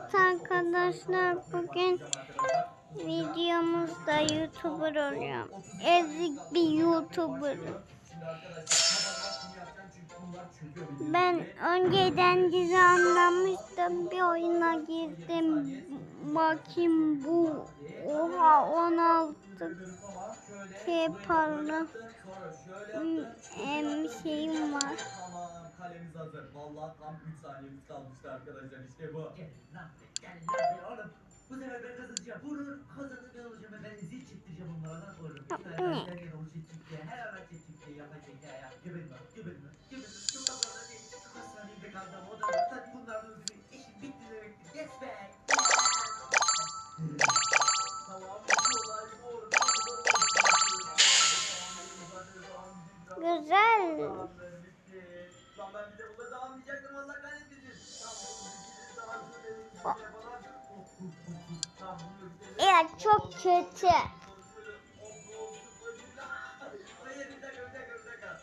Evet arkadaşlar bugün videomuzda YouTuber oluyor. Ezik bir YouTuber. Ben önceden dizi anlamıştım. Bir oyuna girdim. Bakayım bu. Oha 16 şey parla. Hmm, Em şeyim var. Kalemiz hazır. Vallahi tam 3 saniyemiz kalmıştı arkadaşlar işte bu. Gel lan gel lan oğlum. Bu sefer ben kazanacağım. Vurur kazanır ben olacağım. Ben zil çektireceğim onlara lan oğlum. Bir tane Ne? ben gene o çift çiftliğe. Her ara çift çiftliğe yapacak ya. Geberin lan geberin lan geberin lan. Çok ablalar değil. Çok hastaneyde kaldım. O da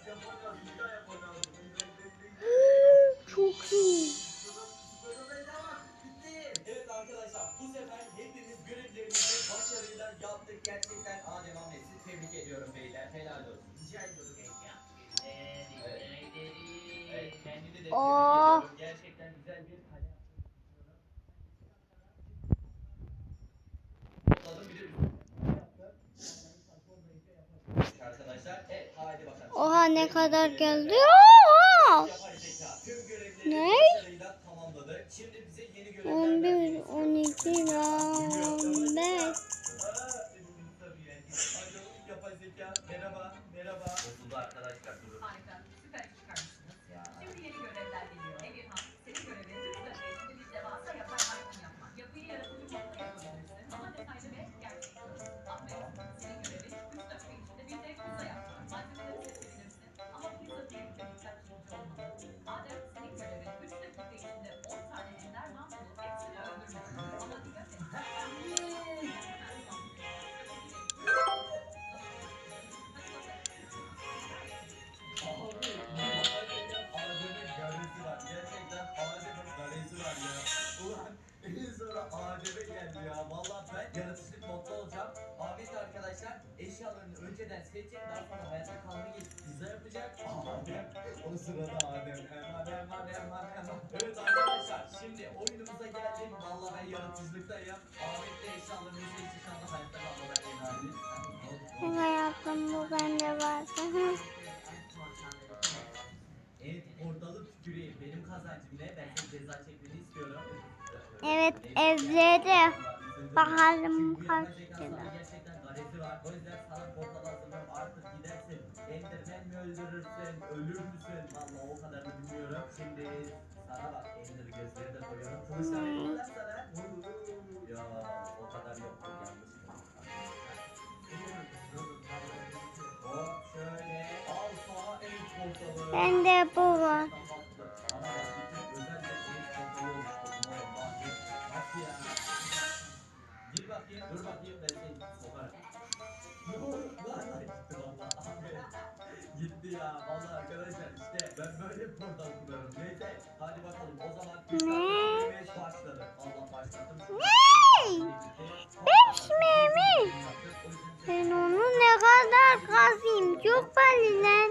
Yapamaz, bir daha yapamaz. Çok iyi. Evet arkadaşlar bu sefer hepimiz görevlerimizi başarıyla yaptık. Gerçekten Adem Ahmet'i tebrik ediyorum beyler. Helal olsun. Rica ediyorum. Evet, kendini de tebrik Oh. ediyorum. Gerçekten güzel bir kale. Topladım, bir de üstüne Arkadaşlar, evet haydi bakalım. Oha ne kadar geldi. Oha. Ne? başarıyla tamamladı. Şimdi bize yeni görevler 11, verecek. 12, 15. arkadaşlar eşyalarını önceden seçecek. Daha sonra hayatta kalmayı geçip pizza yapacak. Adem. O sırada Adem. Hemen hemen hemen. Evet arkadaşlar şimdi oyunumuza geldik. Valla ben yaratıcılıktayım. Ahmet de eşyalarını seçti. Şu anda hayatta kalmadan enayi. Şaka yaptım bu bende. Hı. Evet ortalık tüküreyim. Benim kazancım ne? Ben senin ceza çekmeni istiyorum. Evet evleri. Bakalım Çünkü Ölür müsün? Valla o kadarını bilmiyorum. Şimdi sana bak Ender gözleri de koyuyorum. Sana. Ya o kadar yok. Yanlış. Hop şöyle. Al sana en portalı. Bende bu var. Ne? beş. Ne? Beş mi mi? Ben onu ne kadar kazayım çok belli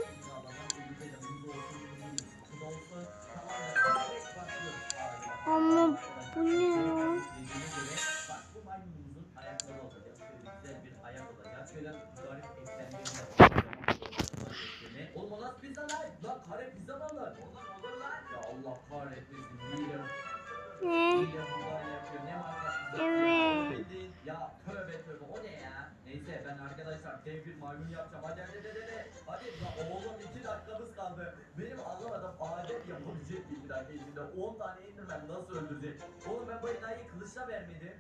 Ne? Evet. Ya tövbe tövbe o ne ya? Neyse ben arkadaşlar dev bir maymun yapacağım. Hadi hadi hadi hadi. Hadi ya oğlum iki dakikamız kaldı. Benim anlamadım Adem yapabilecek iki dakika içinde? 10 tane Enderman nasıl öldürecek? Oğlum ben bu enayi kılıçla vermedim.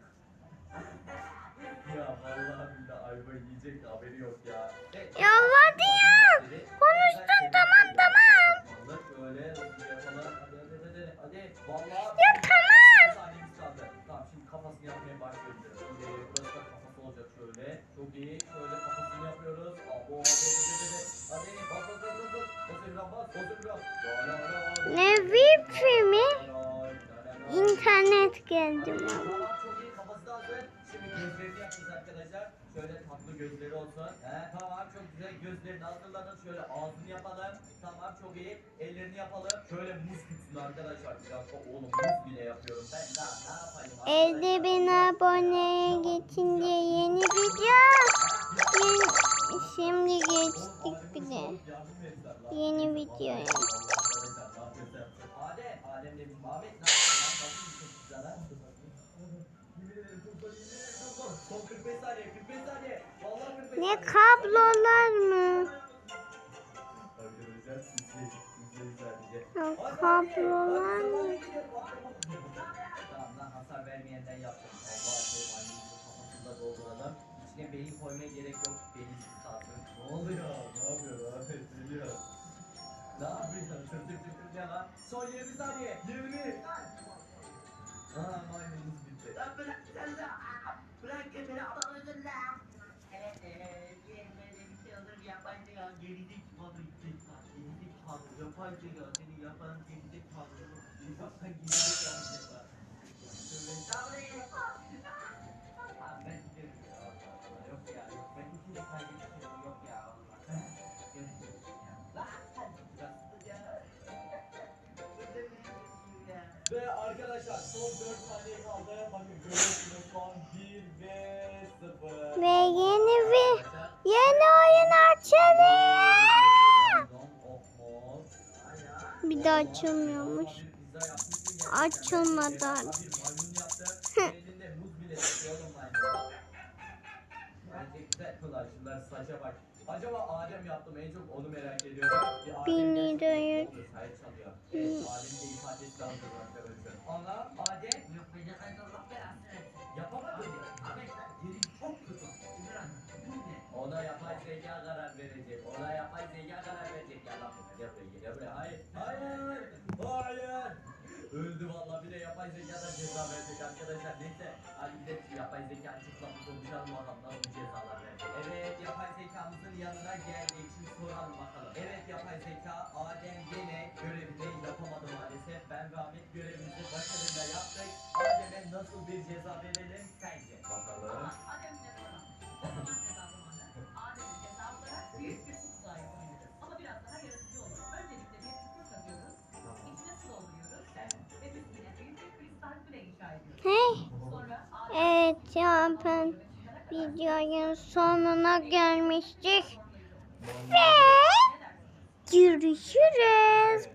ya vallahi billahi ayvayı yiyecek de haberi yok ya. Evet. Ya hadi ya. Konuştun tamam tamam. Böyle hızlı yapalım. Ya tamam. Bir. Tamam şimdi kafasını yapmaya başlıyoruz. Şimdi burası da kafası olacak şöyle. Çok iyi. Şöyle kafasını yapıyoruz. Abo hadi hadi hadi. Hadi bas bas bas bas. bas. Bas biraz bas. Bas biraz. Ne wifi mi? La la la la. İnternet geldim. Gözlerini yapacağız arkadaşlar. Şöyle tatlı gözleri olsun. He, tamam çok güzel gözlerini hazırladın. Şöyle ağzını yapalım. Tamam çok iyi. Ellerini yapalım. Şöyle muz tutsun arkadaşlar. Bir dakika oğlum muz bile yapıyorum. Ben daha ne yapayım? Elde bin aboneye geçince yeni video. Yeni, şimdi geçtik bir de. Yeni video. Adem, Adem demiş. Ahmet Ne kablolar mı? Ya, kablolar mı? İçine beyin koymaya gerek yok. Beyinsiz kalsın. Ne oluyor? Ne yapıyor? Ahmet geliyor. Ne yapıyorsun? Tır tır tır tır ne lan? Son 20 saniye. 20. Aa maymunumuz bitti. Bırak de. Bırak beni adam özür la. Gidecek lan. Gerizik malı yapay zeka seni yapan gerizik malı. Tövbe estağfurullah. Abi ben. Ve arkadaşlar son 4 saniye kaldı. Bakın görüyorsunuz son 1 ve 0. Ve yeni bir yeni oyun açalım. Bir de açılmıyormuş. Açılmadı artık. Elinde muz bile yapay zekadan ceza verecek arkadaşlar. Neyse. Hadi gidelim yapay zeka çıkıp konuşalım bakalım nasıl cezalar verecek. Evet yapay zekamızın yanına geldik. Şimdi soralım bakalım. Evet yapay zeka Adem gene görevini yapamadı maalesef. Ben ve Ahmet görevimizi başarıyla yaptık. Adem'e nasıl bir ceza verelim evet ya ben videonun sonuna gelmiştik. Ve görüşürüz.